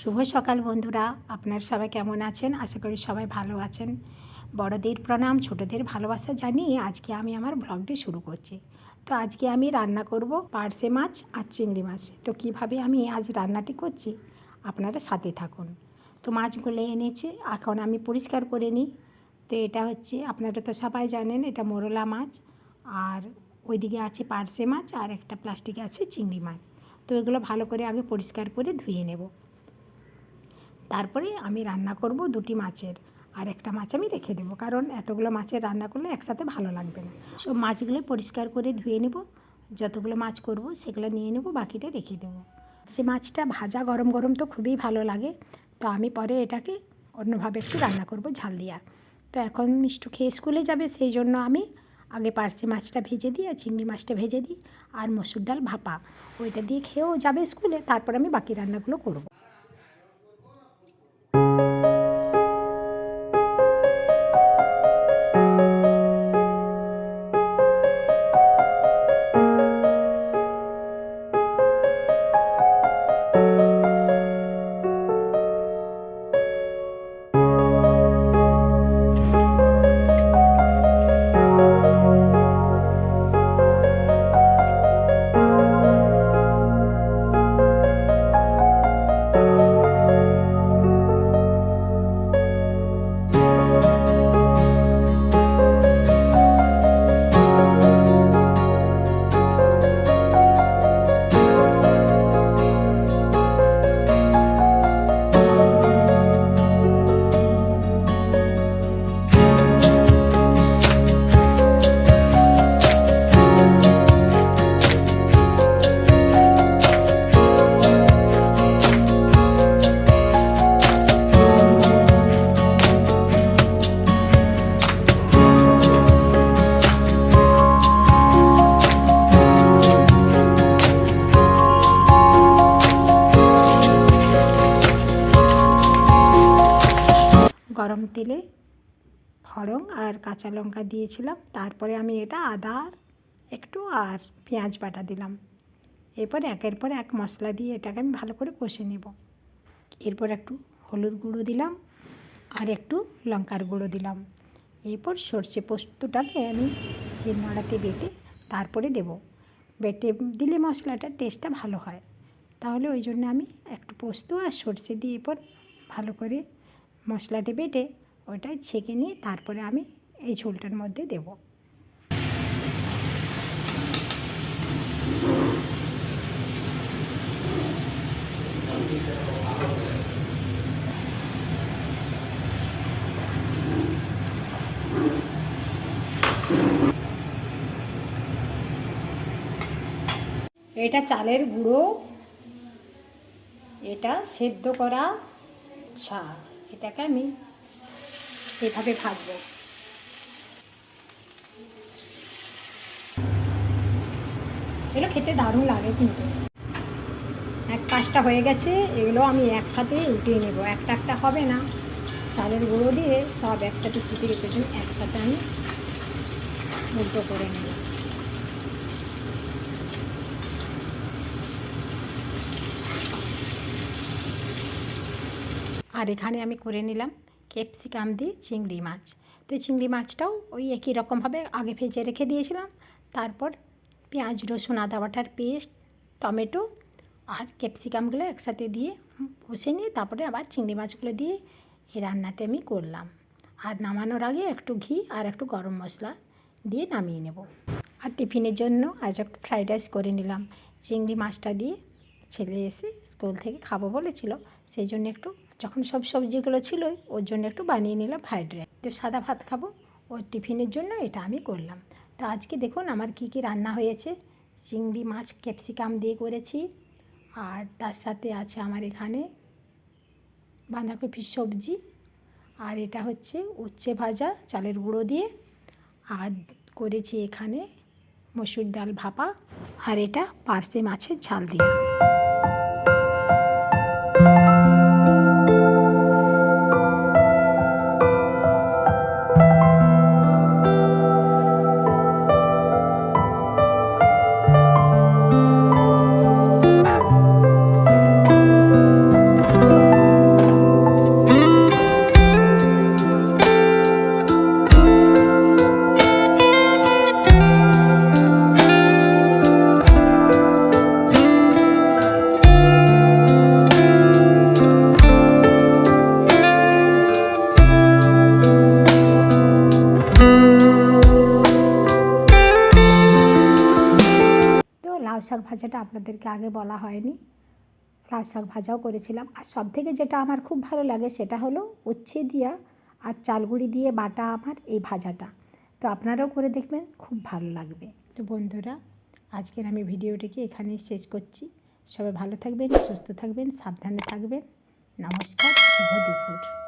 শুভ সকাল বন্ধুরা। আপনার সবাই কেমন আছেন? আশা করি সবাই ভালো আছেন। বড়দের প্রণাম, ছোটদের ভালোবাসা জানিয়ে আজকে আমি আমার ব্লগটি শুরু করছি। তো আজকে আমি রান্না করব পার্সে মাছ আর চিংড়ি মাছ। তো কীভাবে আমি আজ রান্নাটি করছি আপনারা সাথে থাকুন। তো মাছগুলো এনেছে, এখন আমি পরিষ্কার করে নিই। তো এটা হচ্ছে, আপনারা তো সবাই জানেন, এটা মোরলা মাছ। আর ওইদিকে আছে পার্সে মাছ আর একটা প্লাস্টিকে আছে চিংড়ি মাছ। তো এগুলো ভালো করে আগে পরিষ্কার করে ধুয়ে নেব। তারপরে আমি রান্না করব দুটি মাছের। আর একটা মাছ আমি রেখে দেবো, কারণ এতগুলো মাছের রান্না করলে একসাথে ভালো লাগবে না। সব মাছগুলো পরিষ্কার করে ধুয়ে নেব, যতগুলো মাছ করব সেগুলো নিয়ে নেব, বাকিটা রেখে দেবো। সে মাছটা ভাজা গরম গরম তো খুবই ভালো লাগে, তো আমি পরে এটাকে অন্যভাবে একটু রান্না করব ঝাল দিয়া। তো এখন মিষ্টু খেয়ে স্কুলে যাবে, সেই জন্য আমি আগে পার্সে মাছটা ভেজে দিই আর চিংড়ি মাছটা ভেজে দিই, আর মসুর ডাল ভাপা। ওইটা দিয়ে খেয়েও যাবে স্কুলে, তারপর আমি বাকি রান্নাগুলো করব। গরম তেলে ফড়ং আর কাঁচা লঙ্কা দিয়েছিলাম। তারপরে আমি এটা আদা আর একটু আর পেঁয়াজ বাটা দিলাম। এরপর একের পর এক মশলা দিয়ে এটাকে আমি ভালো করে কষে নেব। এরপর একটু হলুদ গুঁড়ো দিলাম আর একটু লঙ্কার গুঁড়ো দিলাম। এরপর সর্ষে পোস্তটাকে আমি শিলনোড়াতে বেটে তারপরে দেব। বেটে দিলে মশলাটার টেস্টটা ভালো হয়। তাহলে ওই জন্য আমি একটু পোস্ত আর সর্ষে দিয়ে এরপর ভালো করে মশলাটি বেটে ওটাই ছেঁকে নিয়ে তারপরে আমি এই ঝোলটার মধ্যে দেব। এটা চালের গুঁড়ো, এটা সেদ্ধ করা ছা এটাকে আমি এভাবে ভাজবো। এগুলো খেতে দারুণ লাগে কিন্তু। এক পাঁচটা হয়ে গেছে, এগুলো আমি একসাথে উঠিয়ে নেব। একটা একটা হবে না। চালের গুঁড়ো দিয়ে সব একসাথে চিপে রেখেছি একসাথে আমি উল্টো করে নেব। আর এখানে আমি করে নিলাম ক্যাপসিকাম দিয়ে চিংড়ি মাছ। তো চিংড়ি মাছটাও ওই একই রকমভাবে আগে ভেজে রেখে দিয়েছিলাম। তারপর পেঁয়াজ, রসুন, আদা বাটার পেস্ট, টমেটো আর ক্যাপসিকামগুলো একসাথে দিয়ে কষে নিয়ে তারপরে আবার চিংড়ি মাছগুলো দিয়ে এই রান্নাটা আমি করলাম। আর নামানোর আগে একটু ঘি আর একটু গরম মশলা দিয়ে নামিয়ে নেব। আর টিফিনের জন্য আজ একটু ফ্রাইড রাইস করে নিলাম। চিংড়ি মাছটা দিয়ে ছেলে এসে স্কুল থেকে খাব বলেছিল, সেই জন্য একটু যখন সব সবজিগুলো ছিল, ওর জন্য একটু বানিয়ে নিলাম ফ্রাইড রাইস তো সাদা ভাত খাব, ওর টিফিনের জন্য এটা আমি করলাম। তো আজকে দেখুন আমার কি কি রান্না হয়েছে। চিংড়ি, মাছ ক্যাপসিকাম দিয়ে করেছি। আর তার সাথে আছে আমার এখানে বাঁধাকপির সবজি। আর এটা হচ্ছে উচ্ছে ভাজা, চালের গুঁড়ো দিয়ে। আর করেছি এখানে মসুর ডাল ভাপা। আর এটা পার্সে মাছের ঝাল দিয়ে। ভাজাটা আপনাদেরকে আগে বলা হয়নি। লাউ শাক ভাজাও করেছিলাম। আর সব থেকে যেটা আমার খুব ভালো লাগে সেটা হলো উচ্ছে দিয়া আর চালগুড়ি দিয়ে বাটা আমার এই ভাজাটা। তো আপনারাও করে দেখবেন, খুব ভালো লাগবে। তো বন্ধুরা, আজকের আমি ভিডিওটিকে এখানেই শেষ করছি। সবাই ভালো থাকবেন, সুস্থ থাকবেন, সাবধানে থাকবেন। নমস্কার, শুভ দুপুর।